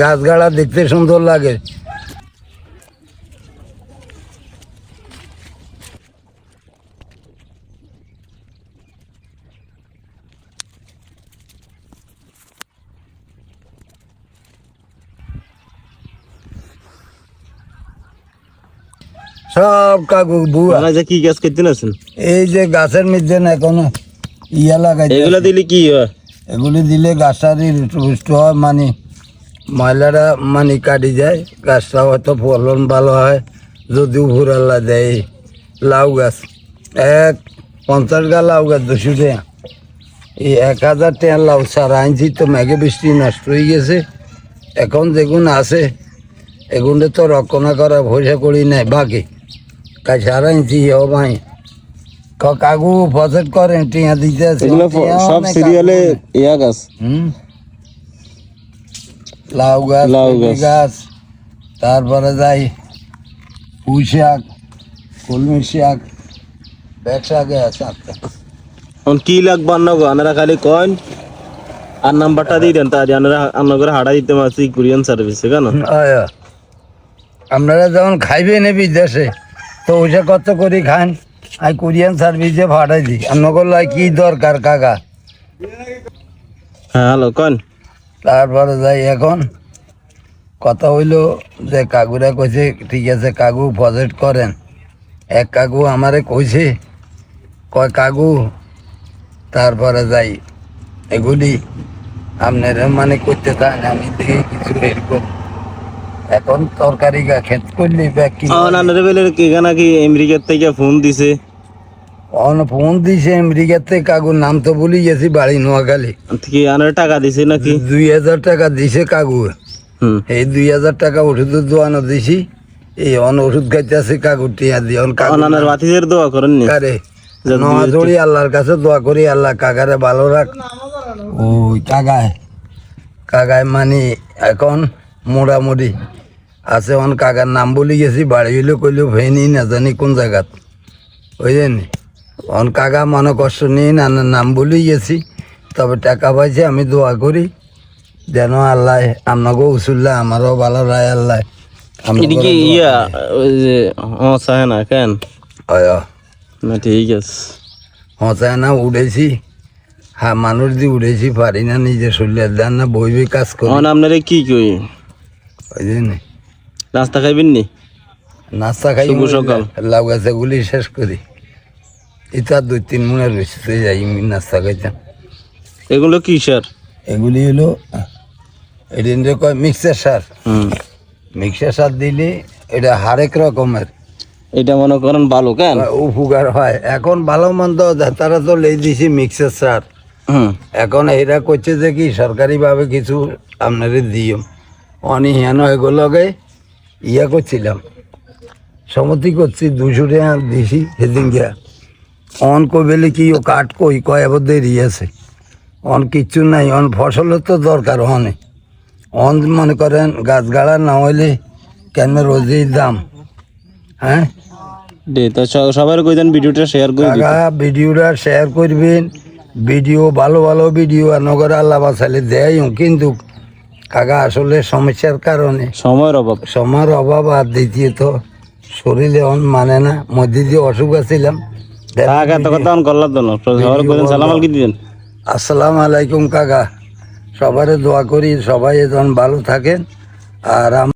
গাছগাড়া দেখতে সুন্দর লাগে। সব কাকু বুয়া। যে কি গাছ করতে আছেন এই যে গাছের মধ্যে না কোনো ইয়া লাগাই এগুলা দিলে কি হয়? এগুলি দিলে রুষ্ট হয় মানে ময়লাটা মানে কাটি যায় গাছটা হয়তো ফলন ভালো হয় যদি উপরাল্লা দেয় লাউ গাছ। এক পঞ্চাশ গা লাউ গাছ দুশো টাকা এই এক হাজার টাকা লাউ সারা আনছি তো মেঘে বৃষ্টি নষ্ট হয়ে গেছে। এখন যেগুন আছে এগুলো তো রক্ষণা করা পয়সা করি নাই বাকি। কাজ সারা আনছি ও ভাই। ক- কাকু ফসেট করেন টিয়া দিতে আছে। সব সিরিয়ালে ইয়া গাছ। হুম? লাউ গাছ লাউ গাছ। গাছ তারপরে যাই পুঁই শাক কলমি শাক শাকে আছে এখন কি লাগবে আন্ন গো আপনারা খালি কয়েন আর নাম্বারটা দিয়ে দেন তা আপনারা আপনার করে হাড়া দিতে পারছি কুরিয়ান সার্ভিসে কেন? আপনারা যখন খাইবেন এ বিদেশে তো ওইসব কত করে খান আমি কোরিয়ান সার্ভিসে ভাড়া দিই। আপনার লাই কি দরকার কাকা? হ্যাঁ হ্যালো কন তারপরে যাই এখন। কথা হইল যে কাকুরা কইছে, ঠিক আছে কাকু প্রজেক্ট করেন। এক কাকু আমারে কইছে, কয় কাকু, তারপরে যাই। এগুলি আপনার মানে করতে চান, আমি দেখি কিছু এরকম এখন তরকারি গা খেত করলি ব্যাগ কি? আমেরিকার থেকে ফোন দিছে। অন ফোন দিছে আমেরিকাতে কাকুর নাম তো ভুলি গেছি বাড়ি নোয়াখালী। কি আনার টাকা দিছে নাকি? দুই হাজার টাকা দিছে কাকু এই দুই হাজার টাকা ওষুধের দোয়ানো দিছি এই অন ওষুধ খাইতে আছে কাকুর টিয়া দিয়ে। অন কাকু বাতিদের দোয়া করেন কারে নয়া আল্লাহর কাছে দোয়া করি আল্লাহ কাকারে ভালো রাখ। ওই কাকায় কাকায় মানে এখন মোটামুটি আছে অন কাকার নাম বলি গেছি বাড়ি হইলে কইলেও ভেনি না জানি কোন জায়গাত। বুঝলেন? অন কাকা মনে কষ্ট নিয়ে নানার নাম বলি গেছি। তবে টাকা পাইছে আমি দোয়া করি। যেন আল্লাহ আপনাকেও উসুল্লাহ আমারও ভালো রায় আল্লাহ। ইয়া ওই যে হ্যাঁ না কেন? হয় না ঠিক আছে। হতায় না উড়েছি হ্যাঁ মানুষ দিয়ে উড়েছি পারি না নিজে শরীরের দান না বইবে কাজ করি। অন আপনারা কি কই? ওই জন্যে নাস্তা খাইবেন নি? নাস্তা খাই সকাল। লাউ গাছে গুলি শেষ করি। এটা দুই তিন মনে রয়েছে যাই নাস্তা খাইতাম। এগুলো কি সার এগুলি হলো এদিন যে কয় মিক্সার সার। হুম। মিক্সার সার দিলে এটা হরেক রকমের। এটা মনে করেন ভালো কেন? উপকার হয়। এখন ভালো মন্দ তারা তো লেই দিছি মিক্সার সার। হুম। এখন এরা করছে যে কি সরকারিভাবে কিছু আপনাদের দিও। অনি হেন এগুলোকে ইয়া করছিলাম। সমতি করছি দুশো টাকা দিছি সেদিন গিয়া অন কবেলে কি ও কাঠ কই কয় এবার দেরি আছে। অন কিচ্ছু নাই অন ফসলের তো দরকার অনে। অন মনে করেন গাছ গাড়া না হইলে কেন রোজের দাম হ্যাঁ? সবার কই দেন ভিডিওটা শেয়ার করে দিন কাকা ভিডিওটা শেয়ার করবেন। ভিডিও ভালো ভালো ভিডিও আর নগর আল্লাহ বাসালে দেয় কিন্তু কাকা আসলে সমস্যার কারণে। সময়ের অভাব। সময়ের অভাব আর দ্বিতীয়ত শরীরে অন মানে না। মধ্যে দিয়ে অসুখ আছিলাম কথা তো সবার সালাম আলকি আসসালামু আলাইকুম কাকা। সবারে দোয়া করি সবাই এখন ভালো থাকেন। আর